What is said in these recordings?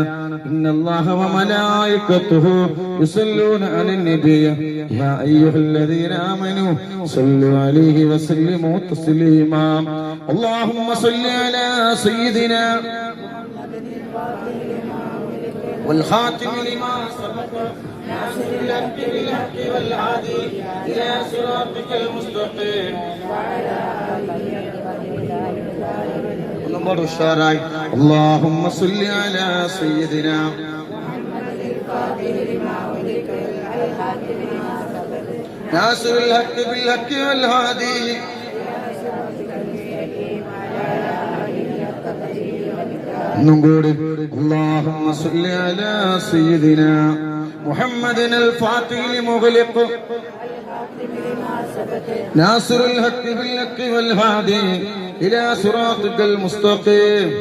إن الله وملائكته يصلون على النبي. يا أيها الذين آمنوا صلوا عليه وسلموا تسليما. اللهم صل على سيدنا والخاتم لما سبق. ناصر الحق بالحق والهادي إلى صراطك المستقيم. ونمر الشارع اللهم صل على سيدنا ناصر الحق بالحق والهادي ഒന്നും കൂടി اللهم صل على سيدنا محمد الفاتح لمغلق ناصر الحق بالحق والهادي إلى صراطك المستقيم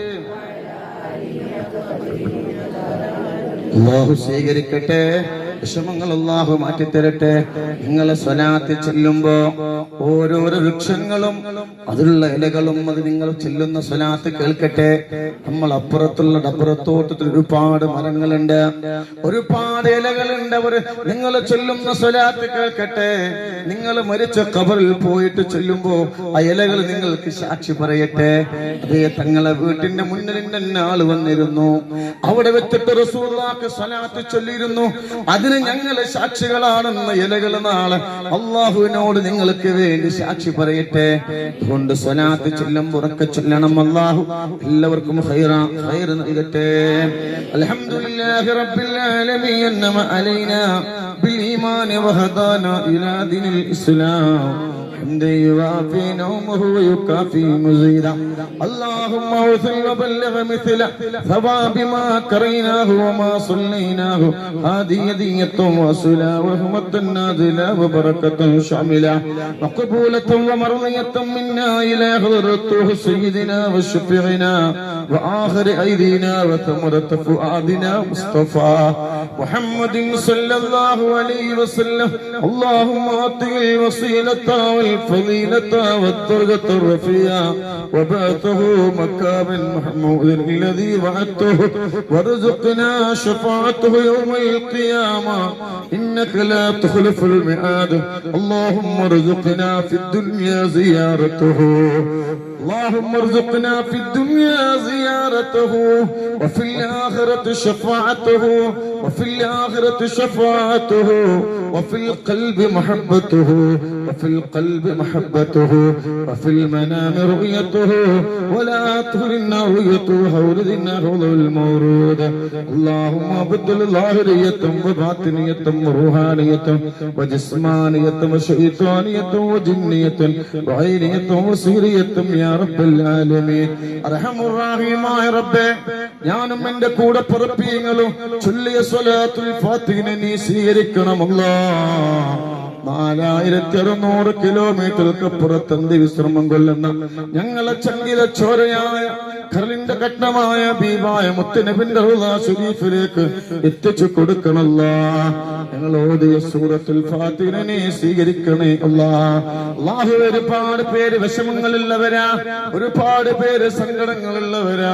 الله سيغرقته വിഷമങ്ങൾ അള്ളാഹു മാറ്റിത്തരട്ടെ. നിങ്ങളെ സ്വലാത്ത് ചെല്ലുമ്പോ ഓരോരോ വൃക്ഷങ്ങളും അതിലുള്ള ഇലകളും അത് നിങ്ങൾ ചെല്ലുന്ന സ്വലാത്ത് കേൾക്കട്ടെ. നമ്മൾ അപ്പുറത്തുള്ള ഡപ്പുറത്തോട്ടത്തിൽ ഒരുപാട് മരങ്ങളുണ്ട്. ഒരുപാട് ഇലകളുണ്ട് അവർ നിങ്ങൾ ചെല്ലുന്ന സ്വലാത്ത് കേൾക്കട്ടെ. നിങ്ങൾ മരിച്ച കബറിൽ പോയിട്ട് ചെല്ലുമ്പോ ആ ഇലകൾ നിങ്ങൾക്ക് സാക്ഷി പറയട്ടെ. അതേ തങ്ങളെ വീട്ടിന്റെ മുന്നിൽ തന്നെ ആൾ വന്നിരുന്നു. അവിടെ വെച്ചിട്ട് റസൂള്ളാക്ക് സ്വലാത്ത് ചൊല്ലിയിരുന്നു. അതിന് ഞങ്ങൾ സാക്ഷികളാണെന്ന ഇലകൾ നാളെ അള്ളാഹുവിനോട് നിങ്ങൾക്ക് വേണ്ടി സാക്ഷി പറയട്ടെ. കൊണ്ട് സ്വലാത്ത് ചൊല്ലും ഉറക്ക ചൊല്ലണം അള്ളാഹു. എല്ലാവർക്കും നൽകട്ടെ. അൽഹംദുലില്ലാഹി റബ്ബിൽ ബിൽ ഈമാൻ വഹദാന ഇലാ ദീനിൽ عند يوافينا وهو يكافي مزيدا اللهم وصل وبلغ مثله ثواب ما كريناه وما صليناه هذه هدية واصلة وهمة نازلة وبركة شاملة مقبولة ومرضية منا إلى حضرة سيدنا وشفيعنا وآخر أيدينا وثمرة فؤادنا مصطفى محمد صلى الله عليه وسلم اللهم أعطي الوسيلة والبركة والفضيلة والدرجة الرفيعة. وبعثه مكان محمود الذي وعدته. وارزقنا شفاعته يوم القيامة. إنك لا تخلف الميعاد. اللهم ارزقنا في الدنيا زيارته. اللهم ارزقنا في الدنيا زيارته. وفي الآخرة شفاعته. وفي الآخرة شفاعته وفي القلب محبته وفي القلب محبته وفي المنام رؤيته ولا تهلنا رؤيته وردنا رضا المورود اللهم ابدل ظاهرية وباطنية وروحانية وجسمانية وشيطانية وجنية وعينية وسيرية يا رب العالمين أرحم الراحمين يا رب ഞാനും എന്റെ കൂടെ പുറപ്പിയങ്ങളും ചൊല്ലിയ സ്വലാത്തുൽ ഫാത്തിഹിനെ നീ സ്വീകരിക്കണമല്ലോ. നാലായിരത്തി അറുന്നൂറ് കിലോമീറ്റർക്ക് പുറത്തന്തി വിശ്രമം കൊല്ലുന്ന ഞങ്ങളെ ചങ്കില ചോരയായ കരളിന്റെ ഘട്ടമായ ഭീമായ മുത്തനബിന്റെ ഷരീഫിലേക്ക് എത്തിച്ചു കൊടുക്കണല്ല. ഞങ്ങൾ ഓതിയ സൂറത്തിൽ ഫാത്തിനെ സ്വീകരിക്കണേ അല്ല. അള്ളാഹു ഒരുപാട് പേര് വിഷമങ്ങളുള്ളവരാ ഒരുപാട് പേര് സങ്കടങ്ങളുള്ളവരാ.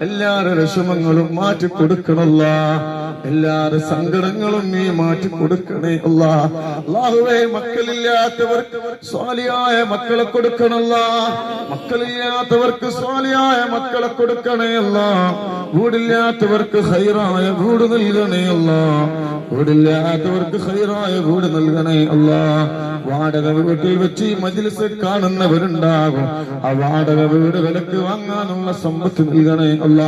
എല്ലാവരുടെ വിഷമങ്ങളും മാറ്റി കൊടുക്കണല്ല. എല്ലാവരുടെ സങ്കടങ്ങളും നീ മാറ്റി കൊടുക്കണേ അല്ലാ. അള്ളാഹുവേ മക്കളില്ലാത്തവർക്ക് സ്വാലിയായ മക്കളെ കൊടുക്കണല്ല മക്കളില്ലാത്തവർക്ക് സ്വാലിയായ മക്കളെ കൊടുക്കണേ അല്ല വീടില്ലാത്തവർക്ക് ഹൈറായ വീട് നൽകണേ അല്ല വീടില്ലാത്തവർക്ക് ഹൈറായ വീട് നൽകണേ അല്ല വാടക വീട്ടിൽ വെച്ച് മജിലിസ് കാണുന്നവരുണ്ടാകും. ആ വാടക വീട് വിലക്ക് വാങ്ങാനുള്ള സമ്പത്ത് നൽകണേ അല്ല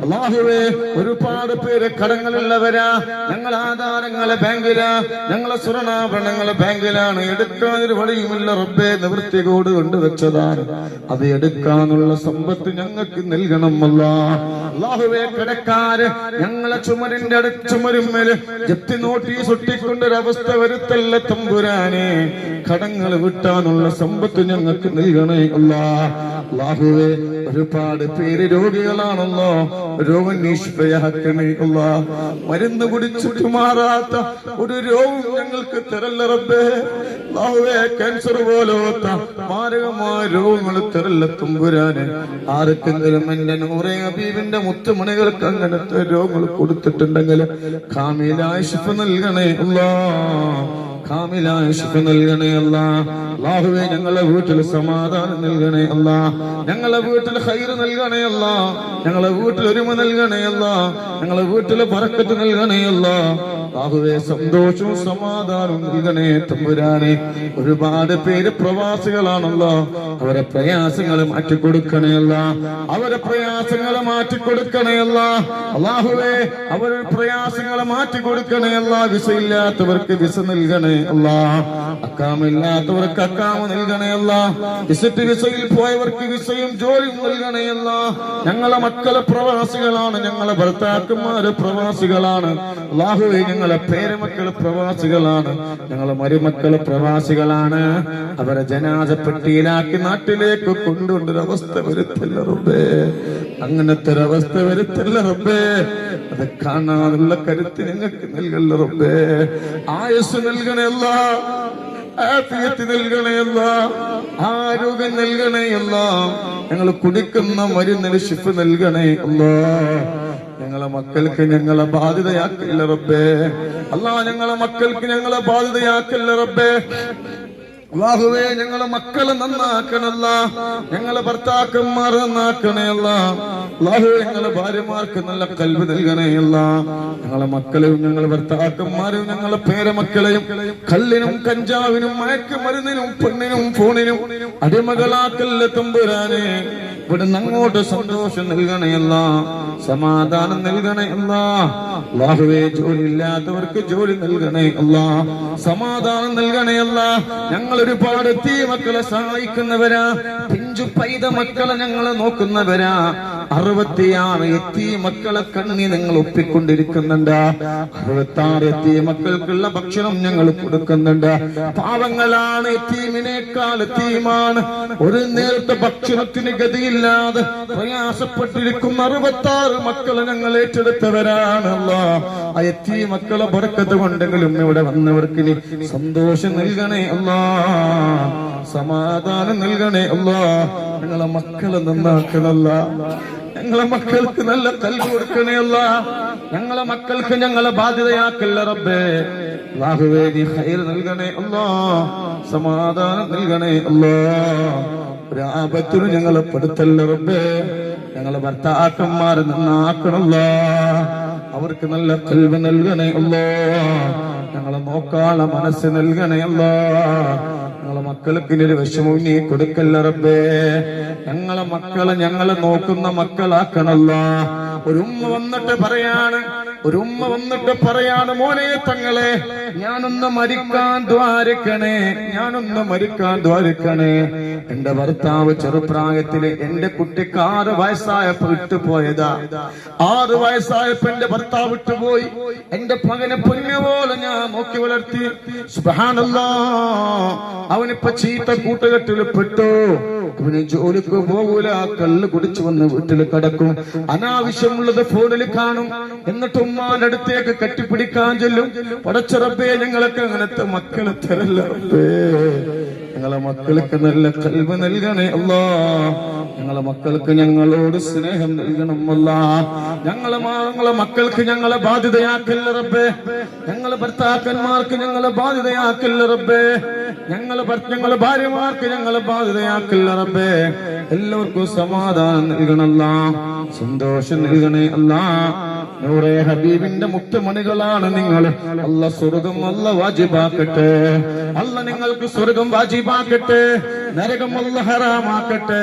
അള്ളാഹുവേ ഒരുപാട് പേര് കടങ്ങളുള്ളവരാ ഞങ്ങൾ ആധാരങ്ങളെ ബാങ്കിലാ. ഞങ്ങളെ സ്വർണാഭരണങ്ങളെ ബാങ്കിലാണ് എടുക്കാനൊരു വഴിയുമില്ല റബ്ബേ. നിവൃത്തി കോട് കൊണ്ടുവച്ചതാണ് അത് എടുക്കാനുള്ള സമ്പത്ത് ഞങ്ങൾക്ക് നൽകണം അല്ലാഹുവേ കിടക്കാര് ഞങ്ങളെ ചുമരിന്റെ അടുത്ത് ചുമരുമ്മൽ ജപ്തി നോട്ടീസ് ഒട്ടിക്കൊണ്ടൊരവസ്ഥ വരുത്തല്ല തമ്പുരാനെ. കടങ്ങൾ വിട്ടാനുള്ള സമ്പത്ത് ഞങ്ങൾക്ക് നൽകണേ അല്ലാ. അല്ലാഹുവേ ഒരുപാട് പേര് രോഗികളാണല്ലോ. രോഗം നിഷ്പയാക്കണേ അല്ലാ. മരുന്ന് കുടിച്ചിട്ട് മാറാത്ത ഒരു രോഗം ഞങ്ങൾക്ക് തരല്ല റബ്ബേ അള്ളാഹുവേ ക്യാൻസർ പോലോത്ത മാരകമായ രോഗങ്ങൾ തരല്ല തുമ്പുരാന് ആർക്കെങ്കിലും എന്റെ നൂറെ ഹബീബിന്റെ മുത്തുമണികൾക്ക് അങ്ങനത്തെ രോഗങ്ങൾ കൊടുത്തിട്ടുണ്ടെങ്കിൽ കാമിലായ ശിഫ നൽകണേ അല്ലാ കാമിലായ ശിഫ നൽകണേ അല്ല. അല്ലാഹുവേ ഞങ്ങളെ വീട്ടിൽ സമാധാനം നൽകണേ അല്ല. ഞങ്ങളെ വീട്ടിൽ ഹൈറ് നൽകണേ അല്ല. ഞങ്ങളെ വീട്ടിൽ ഒരുമ നൽകണേ അല്ല. ഞങ്ങളെ വീട്ടിൽ പറക്കത്ത് നൽകണേ അല്ല. അല്ലാഹുവേ സന്തോഷവും സമാധാനവും നൽകണേ തമ്പുരാനെ. ഒരുപാട് പേര് പ്രവാസികളാണല്ലോ. അവരെ പ്രയാസങ്ങൾ മാറ്റിക്കൊടുക്കണേയല്ല അവരെ പ്രയാസങ്ങൾ മാറ്റിക്കൊടുക്കണേയല്ല അള്ളാഹുവേ അവരുടെ പ്രയാസങ്ങൾ മാറ്റിക്കൊടുക്കണേയല്ല വിസ ഇല്ലാത്തവർക്ക് വിസ നൽകണേ അക്കാമില്ലാത്തവർക്ക് അക്കാമ നൽകണേ അല്ല വിസിറ്റ് വിസയിൽ പോയവർക്ക് വിസയും ജോലിയും നൽകണേ അല്ല ഞങ്ങളെ മക്കളെ പ്രവാസികളാണ് ഞങ്ങളെ ഭർത്താക്കന്മാര് പ്രവാസികളാണ്. അള്ളാഹുവേ ഞങ്ങളെ പേരമക്കൾ പ്രവാസികളാണ്. ഞങ്ങളെ മരുമക്കൾ പ്രവാസികളാണ്. അവരെ ജനാജപ്പെട്ടിയിലാക്കി നാട്ടിലേക്ക് കൊണ്ടുകൊണ്ടൊരവസ്ഥ വരുത്തില്ല റബ്ബേ. അങ്ങനത്തെ ഒരവസ്ഥ വരുത്തില്ല റബ്ബേ. അത് കാണാനുള്ള കരുത്ത് ഞങ്ങൾക്ക് നൽകല്ല റബ്ബേ. ആയുസ് നൽകണയല്ല. ആഫിയത്ത് നൽകണയല്ല. ആരോഗ്യം ഞങ്ങൾ കുടിക്കുന്ന മരുന്നിന് ഷിഫ് നൽകണേ അല്ല ഞങ്ങളെ മക്കൾക്ക് ഞങ്ങളെ ബാധ്യതയാക്കില്ല റബ്ബേ. അല്ല ഞങ്ങളെ മക്കൾക്ക് ഞങ്ങളെ ബാധ്യതയാക്കില്ല റബ്ബേ. അള്ളാഹുവേ ഞങ്ങളെ മക്കളെ നന്നാക്കണല്ല ഞങ്ങളെ ഭർത്താക്കന്മാർ നന്നാക്കണയല്ല. അള്ളാഹുവേ ഞങ്ങളെ ഭാര്യമാർക്ക് നല്ല കൽവ് നൽകണയല്ല ഞങ്ങളെ മക്കളെയും ഞങ്ങളെ ഭർത്താക്കന്മാരും ഞങ്ങളെ പേരമക്കളെയും കല്ലിനും കഞ്ചാവിനും മയക്കുമരുന്നിനും പെണ്ണിനും ഫോണിനും അടിമകളാക്കല്ല തമ്പുരാനെ ഇവിടുന്ന് അങ്ങോട്ട് സന്തോഷം നൽകണയല്ല സമാധാനം നൽകണയല്ല അള്ളാഹുവേ ജോലി ഇല്ലാത്തവർക്ക് ജോലി നൽകണേ സമാധാനം നൽകണയല്ല ഞങ്ങൾ ഒരുപാട് തീ മക്കളെ സഹായിക്കുന്നവരാ പിഞ്ചു പൈത മക്കളെ ഞങ്ങളെ നോക്കുന്നവരാ. അറുപത്തിയാറ് എത്തി മക്കളെ കണ്ണി നിങ്ങൾ ഒപ്പിക്കൊണ്ടിരിക്കുന്നുണ്ട്. അറുപത്താറ് എത്തി മക്കൾക്കുള്ള ഭക്ഷണം ഞങ്ങൾ കൊടുക്കുന്നുണ്ട്. പാവങ്ങളാണ് എത്തീമിനേക്കാൾ എത്തീമാണ് ഒരു നേരത്തെ ഭക്ഷണത്തിന് ഗതിയില്ലാതെ പ്രയാസപ്പെട്ടിരിക്കുന്ന അറുപത്താറ് മക്കളെ ഞങ്ങൾ ഏറ്റെടുത്തവരാണല്ലോ. ആ എത്തി മക്കളെ പുറക്കത്ത് കൊണ്ടെങ്കിലും ഇവിടെ വന്നവർക്ക് ഇനി സന്തോഷം നൽകണേ അല്ലാ. സമാധാനം നൽകണേ അല്ലാ. ഞങ്ങളെ മക്കളെ നന്നാക്കണല്ല. ഞങ്ങളെ മക്കൾക്ക് നല്ല കൽവ് കൊടുക്കണേ അല്ല. ഞങ്ങളെ മക്കൾക്ക് ഞങ്ങളെ ബാധ്യതയാക്കല്ല റബ്ബേ. അല്ലാഹുവേ നീ ഹൈർ നൽകണേ അല്ലോ. സമാധാനം നൽകണേ അല്ലോ. ഒരു ഞങ്ങളെ പെടുത്തല്ല റബ്ബേ. ഞങ്ങളെ ഭർത്താക്കന്മാരെ നന്നാക്കണല്ല അവർക്ക് നല്ല കൽവ് നൽകണേ അല്ലോ. ഞങ്ങളെ നോക്കാനുള്ള മനസ്സ് നൽകണേ അല്ലോ. ഞങ്ങളെ മക്കൾക്ക് ഇനി ഒരു വിഷമവും നീ കൊടുക്കല്ല റബ്ബേ. ഞങ്ങളെ മക്കളെ ഞങ്ങളെ നോക്കുന്ന മക്കളാക്കണല്ല. ഒരു ഉമ്മ വന്നിട്ട് പറയാണ് ഒരു ഉമ്മ വന്നിട്ട് പറയാണ് മോനെ തങ്ങളെ ഞാനൊന്ന് മരിക്കാൻ ദ്വാരക്കണേ ഞാനൊന്ന് മരിക്കാൻ ദ്വാരക്കണേ. എന്റെ ഭർത്താവ് ചെറുപ്രായത്തിൽ എന്റെ കുട്ടിക്ക് ആറ് വയസ്സായപ്പോ വിട്ടുപോയതാ. ആറ് വയസ്സായപ്പോ എന്റെ ഭർത്താവ് വിട്ടുപോയി. എന്റെ പകനെ പൊന്നു പോലെ ഞാൻ നോക്കി വളർത്തി. സുബ്ഹാനല്ലാ. അവനിപ്പോ ചീത്ത കൂട്ടുകെട്ടിൽ പെട്ടു. അവന് ജോലിക്ക് പോകൂല കള്ള് കുടിച്ചു വന്ന് വീട്ടിൽ കിടക്കും. അനാവശ്യമുള്ളത് ഫോണിൽ കാണും. എന്നിട്ട് ഉമ്മാന്റെ അടുത്തേക്ക് കെട്ടിപ്പിടിക്കാൻ ചെല്ലും. പടച്ചുറപ്പേ ഞങ്ങളൊക്കെ അങ്ങനത്തെ മക്കളെ തരല്ലേ ഞങ്ങളെ മക്കൾക്ക് നല്ല കൽവ് നൽകണേ അല്ലാ. ഞങ്ങളെ മക്കൾക്ക് ഞങ്ങളോട് സ്നേഹം നൽകണം അല്ല. ഞങ്ങളെ ഞങ്ങളെ മക്കൾക്ക് ഞങ്ങളെ ബാധ്യതയാക്കില്ല റബ്ബേ. ഞങ്ങളെ ഭർത്താക്കന്മാർക്ക് ഞങ്ങളെ ബാധ്യതയാക്കില്ല റബ്ബേ. ഞങ്ങളെ ഞങ്ങളെ ഭാര്യമാർക്ക് ഞങ്ങളെ ബാധ്യതയാക്കില്ല റബ്ബേ. എല്ലാവർക്കും സമാധാനം നൽകണല്ല. സന്തോഷം നൽകണേ അല്ലാ. നൂറെ ഹബീബിന്റെ മുത്തുമണികളാണ് നിങ്ങൾ അല്ല സ്വർഗം അല്ല വാജിബാക്കട്ടെ. അല്ല നിങ്ങൾക്ക് സ്വർഗം വാജിബാക്കട്ടെ. നരകം അല്ല ഹറാമാക്കട്ടെ.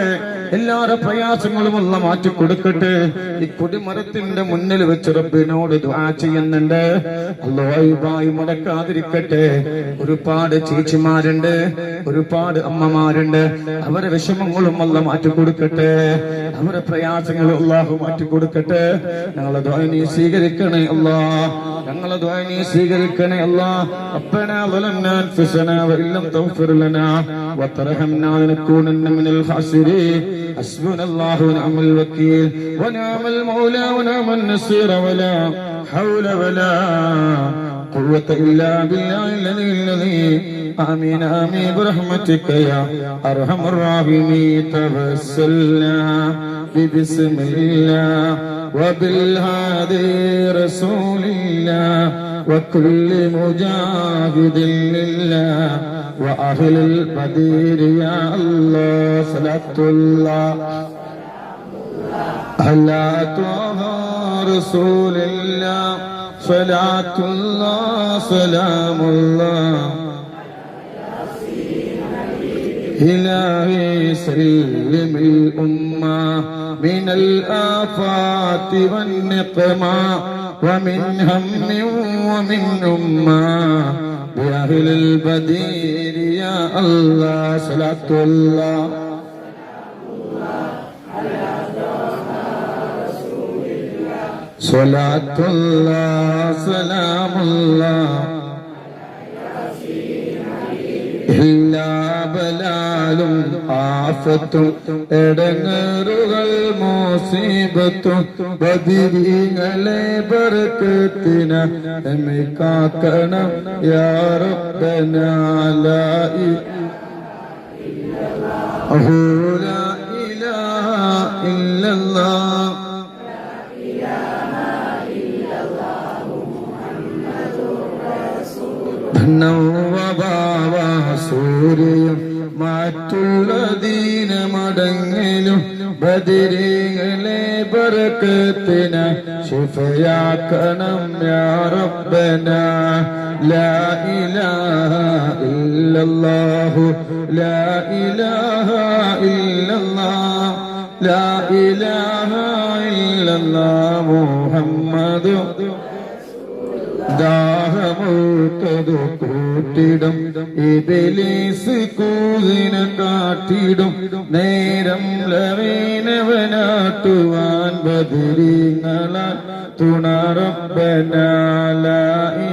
എല്ലാവരുടെ പ്രയാസങ്ങളും ഉള്ള മാറ്റി കൊടുക്കട്ടെ. ഈ കൊടിമരത്തിന്റെ മുന്നിൽ വെച്ച് റബ്ബിനോട് ദ്വാ ചെയ്യുന്നുണ്ട്. അല്ലോയിബായി മുടക്കാതിരിക്കട്ടെ. ഒരുപാട് ചേച്ചിമാരുണ്ട് ഒരുപാട് അമ്മമാരുണ്ട്. അവരെ വിഷമങ്ങളും ഉള്ള മാറ്റി കൊടുക്കട്ടെ. അവരെ പ്രയാസങ്ങളും അള്ളാഹു മാറ്റി കൊടുക്കട്ടെ. ഞങ്ങളെ ധ്വനി സ്വീകരിക്കണേ അല്ലാ. ഞങ്ങളെ ധ്വനി സ്വീകരിക്കണേ അല്ലാ. അപ്പനാ വലന്നാ ഫിസനാ വഇല്ലം തഗ്ഫിർ ലനാ മിനൽ حسبنا الله ونعم الوكيل ونعم المولى ونعم النصير ولا حول ولا قوة إلا بالله الذي الذي آمين آمين. برحمتك يا أرحم الراحمين. توسلنا ببسم الله وبالهادي رسول الله وكل مجاهد لله. وأهل البدير يا الله صلاة الله على طه رسول الله صلاة الله سلام الله إلهي سلم الأمة من الآفات والنقمة ومن هم ومن أمة بأهل البدير يا الله صلاة الله صلاة الله سلام الله എല്ലാ ബലാലും ആഫത്തും എടങ്ങറുകൾ മോസീബത്തും ബദിരീങ്ങളെ ബർക്കത്തിന എമ്മെ കാക്കണം യാറബനാലായി അഹൂല ഇലാഹ ഇല്ലല്ലാഹ് നവഭാവ സൂര്യയും മറ്റുള്ള ദീനമടങ്ങലും ബദിരീകളെ പറക്കത്തിന് ശിഫയാക്കണം യാ റബ്ബന. ലാ ഇലാഹ ഇല്ലല്ലാഹു ലാ ഇലാഹ ഇല്ലല്ലാഹ് ലാ ഇലാഹ ഇല്ലല്ലാഹ് മുഹമ്മദു ദാഹമൂത്തതു കൂട്ടിടും. ഇതിലീസ് കൂതിന കാട്ടിടും. നേരം ലവീനവനാട്ടുവാൻ ബദിരീങ്ങളാൽ തുണറപ്പനാലായി